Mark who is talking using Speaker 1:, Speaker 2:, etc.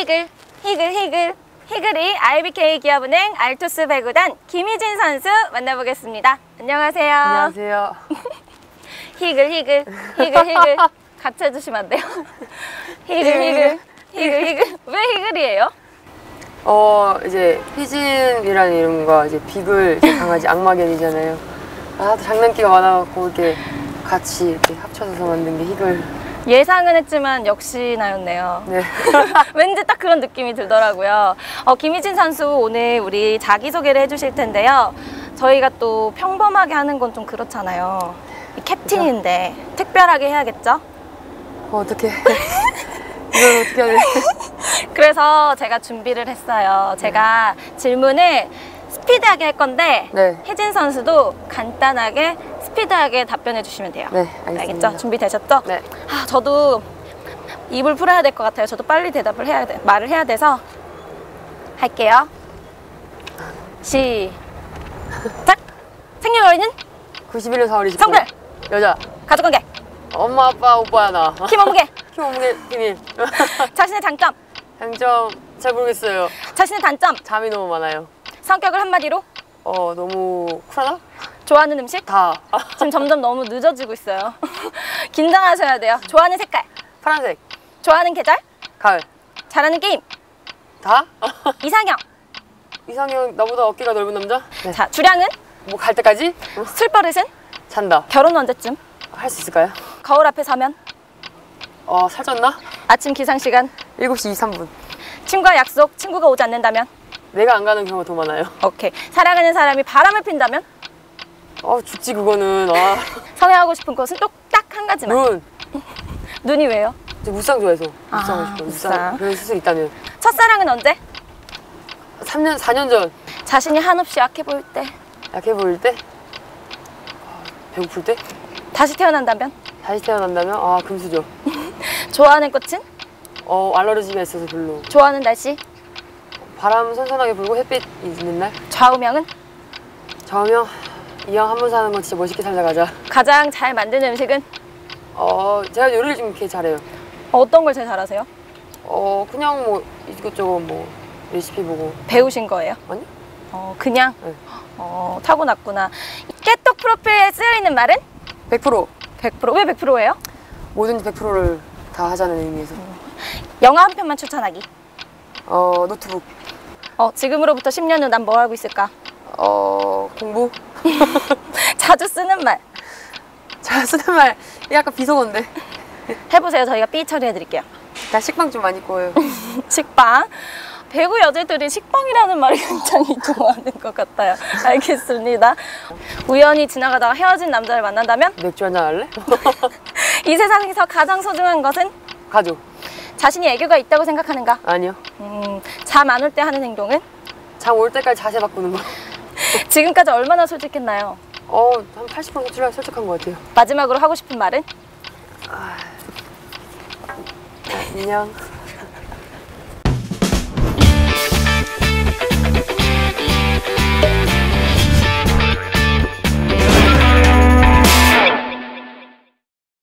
Speaker 1: 히글 히글이 IBK 기업은행 알투스 배구단 김희진 선수 만나보겠습니다. 안녕하세요.
Speaker 2: 안녕하세요.
Speaker 1: 히글 히글 히글 히글 같이 해주시면 안 돼요? 히글 히글 히글 히글 왜 히글이에요?
Speaker 2: 어 이제 희진이라는 이름과 이제 비글 이제 강아지 악마견이잖아요. 아 장난기가 많아갖고 이렇게 같이 이렇게 합쳐서 만든 게 희글.
Speaker 1: 예상은 했지만 역시 나였네요.
Speaker 2: 네.
Speaker 1: 왠지 딱 그런 느낌이 들더라고요. 어, 김희진 선수 오늘 우리 자기소개를 해주실 텐데요. 저희가 또 평범하게 하는 건 좀 그렇잖아요. 이 캡틴인데 특별하게 해야겠죠?
Speaker 2: 어, 어떻게? 이걸 어떻게 돼?
Speaker 1: 그래서 제가 준비를 했어요. 제가 질문을 스피드하게 할 건데
Speaker 2: 네.
Speaker 1: 혜진 선수도 간단하게 스피드하게 답변해 주시면 돼요.
Speaker 2: 네, 알겠습니다.
Speaker 1: 알겠죠? 준비되셨죠?
Speaker 2: 네.
Speaker 1: 아, 저도 입을 풀어야 될 것 같아요. 저도 빨리 대답을 해야 돼, 말을 해야 돼서 할게요. 시작. 생년월일은
Speaker 2: 91년 4월 29일.
Speaker 1: 성별,
Speaker 2: 여자.
Speaker 1: 가족관계,
Speaker 2: 엄마 아빠 오빠야 나.
Speaker 1: 키 몸무게,
Speaker 2: 키 몸무게 비밀.
Speaker 1: 자신의 장점,
Speaker 2: 장점 잘 모르겠어요.
Speaker 1: 자신의 단점,
Speaker 2: 잠이 너무 많아요.
Speaker 1: 성격을 한마디로
Speaker 2: 어 너무 쿨하다?
Speaker 1: 좋아하는 음식.
Speaker 2: 다.
Speaker 1: 지금 점점 너무 늦어지고 있어요. 긴장하셔야 돼요. 좋아하는 색깔,
Speaker 2: 파란색.
Speaker 1: 좋아하는 계절,
Speaker 2: 가을.
Speaker 1: 잘하는 게임,
Speaker 2: 다?
Speaker 1: 이상형.
Speaker 2: 이상형 나보다 어깨가 넓은 남자? 네.
Speaker 1: 자, 주량은,
Speaker 2: 뭐 갈 때까지? 어,
Speaker 1: 술버릇은,
Speaker 2: 잔다.
Speaker 1: 결혼 언제쯤,
Speaker 2: 할 수 있을까요?
Speaker 1: 거울 앞에 서면,
Speaker 2: 어 살쪘나?
Speaker 1: 아침 기상 시간,
Speaker 2: 7시 23분.
Speaker 1: 친구와 약속, 친구가 오지 않는다면,
Speaker 2: 내가 안 가는 경우가 더 많아요.
Speaker 1: 오케이. 사랑하는 사람이 바람을 핀다면,
Speaker 2: 어 죽지 그거는. 아
Speaker 1: 성형하고 싶은 곳은 또딱한 가지만.
Speaker 2: 눈.
Speaker 1: 눈이 왜요?
Speaker 2: 저 무쌍 좋아해서
Speaker 1: 아,
Speaker 2: 무쌍 하고 싶어요.
Speaker 1: 무쌍.
Speaker 2: 무쌍. 그럴 수 있다면.
Speaker 1: 첫사랑은 언제?
Speaker 2: 3년 4년 전
Speaker 1: 자신이 한없이 약해 보일 때.
Speaker 2: 약해 보일 때, 아, 배고플 때,
Speaker 1: 다시 태어난다면?
Speaker 2: 다시 태어난다면 아 금수저.
Speaker 1: 좋아하는 꽃은?
Speaker 2: 어 알러지가 있어서 별로.
Speaker 1: 좋아하는 날씨?
Speaker 2: 바람 선선하게 불고 햇빛 있는 날.
Speaker 1: 좌우명은?
Speaker 2: 저명 이왕 한 번 사는 건 진짜 멋있게 살자 가자.
Speaker 1: 가장 잘 만드는 음식은?
Speaker 2: 어 제가 요리를 좀 이렇게 잘해요.
Speaker 1: 어떤 걸 제일 잘하세요?
Speaker 2: 어 그냥 뭐 이것저것 뭐 레시피 보고
Speaker 1: 배우신 거예요?
Speaker 2: 아니?
Speaker 1: 어, 그냥?
Speaker 2: 네.
Speaker 1: 어, 타고났구나. 깨똑 프로필에 쓰여 있는 말은?
Speaker 2: 100%
Speaker 1: 100%. 왜 100%예요?
Speaker 2: 뭐든지 100%를 다 하자는 의미에서
Speaker 1: 영화 한 편만 추천하기.
Speaker 2: 어 노트북
Speaker 1: 어, 지금으로부터 10년 후 난 뭐 하고 있을까?
Speaker 2: 어 공부
Speaker 1: 자주 쓰는 말.
Speaker 2: 잘 쓰는 말 약간 비속어인데
Speaker 1: 해보세요. 저희가 삐 처리해드릴게요.
Speaker 2: 나 식빵 좀 많이 구워요
Speaker 1: 식빵. 배구 여자들이 식빵이라는 말을 굉장히 좋아하는 것 같아요. 알겠습니다. 우연히 지나가다가 헤어진 남자를 만난다면
Speaker 2: 맥주 한잔 할래?
Speaker 1: 이 세상에서 가장 소중한 것은
Speaker 2: 가족
Speaker 1: 자신이 애교가 있다고 생각하는가?
Speaker 2: 아니요
Speaker 1: 음, 잠 안 올 때 하는 행동은
Speaker 2: 잠 올 때까지 자세 바꾸는
Speaker 1: 지금까지 얼마나 솔직했나요?
Speaker 2: 거어한 80% 솔직한, 솔직한 것 같아요.
Speaker 1: 마지막으로 하고 싶은 말은?
Speaker 2: 안녕